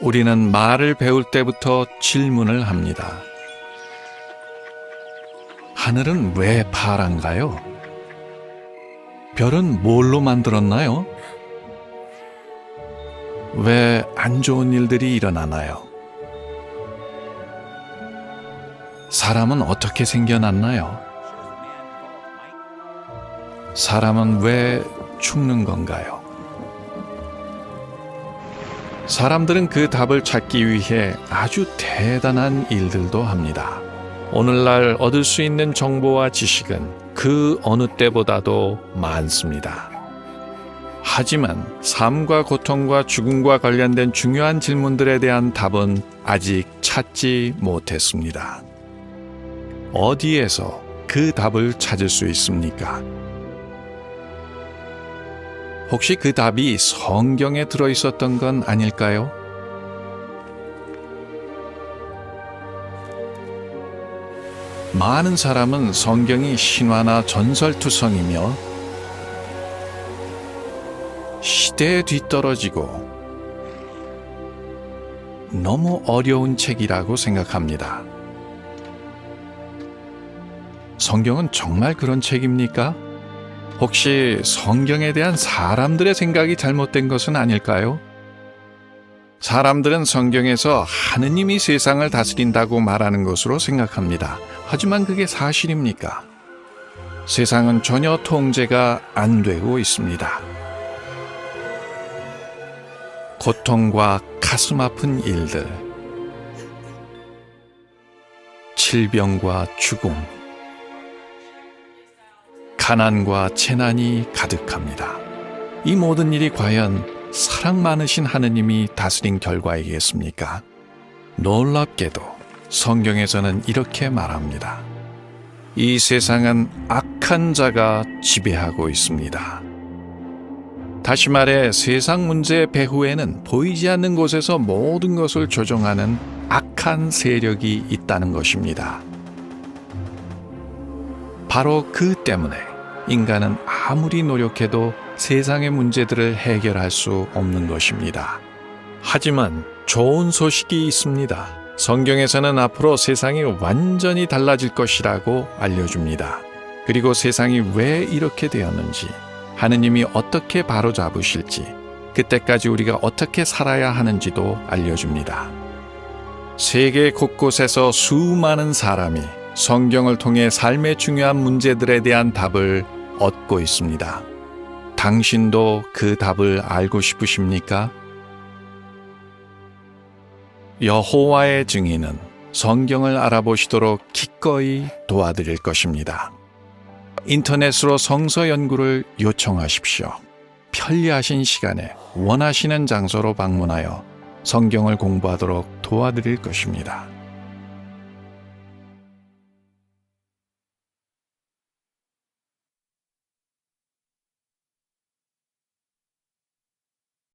우리는 말을 배울 때부터 질문을 합니다. 하늘은 왜 파란가요? 별은 뭘로 만들었나요? 왜 안 좋은 일들이 일어나나요? 사람은 어떻게 생겨났나요? 사람은 왜 죽는 건가요? 사람들은 그 답을 찾기 위해 아주 대단한 일들도 합니다. 오늘날 얻을 수 있는 정보와 지식은 그 어느 때보다도 많습니다. 하지만 삶과 고통과 죽음과 관련된 중요한 질문들에 대한 답은 아직 찾지 못했습니다. 어디에서 그 답을 찾을 수 있습니까? 혹시 그 답이 성경에 들어 있었던 건 아닐까요? 많은 사람은 성경이 신화나 전설투성이며 시대에 뒤떨어지고 너무 어려운 책이라고 생각합니다. 성경은 정말 그런 책입니까? 혹시 성경에 대한 사람들의 생각이 잘못된 것은 아닐까요? 사람들은 성경에서 하느님이 세상을 다스린다고 말하는 것으로 생각합니다. 하지만 그게 사실입니까? 세상은 전혀 통제가 안 되고 있습니다. 고통과 가슴 아픈 일들, 질병과 죽음, 가난과 재난이 가득합니다. 이 모든 일이 과연 사랑 많으신 하느님이 다스린 결과이겠습니까? 놀랍게도 성경에서는 이렇게 말합니다. 이 세상은 악한 자가 지배하고 있습니다. 다시 말해 세상 문제의 배후에는 보이지 않는 곳에서 모든 것을 조종하는 악한 세력이 있다는 것입니다. 바로 그 때문에 인간은 아무리 노력해도 세상의 문제들을 해결할 수 없는 것입니다. 하지만 좋은 소식이 있습니다. 성경에서는 앞으로 세상이 완전히 달라질 것이라고 알려줍니다. 그리고 세상이 왜 이렇게 되었는지, 하느님이 어떻게 바로잡으실지, 그때까지 우리가 어떻게 살아야 하는지도 알려줍니다. 세계 곳곳에서 수많은 사람이 성경을 통해 삶의 중요한 문제들에 대한 답을 얻고 있습니다. 당신도 그 답을 알고 싶으십니까? 여호와의 증인은 성경을 알아보시도록 기꺼이 도와드릴 것입니다. 인터넷으로 성서 연구를 요청하십시오. 편리하신 시간에 원하시는 장소로 방문하여 성경을 공부하도록 도와드릴 것입니다.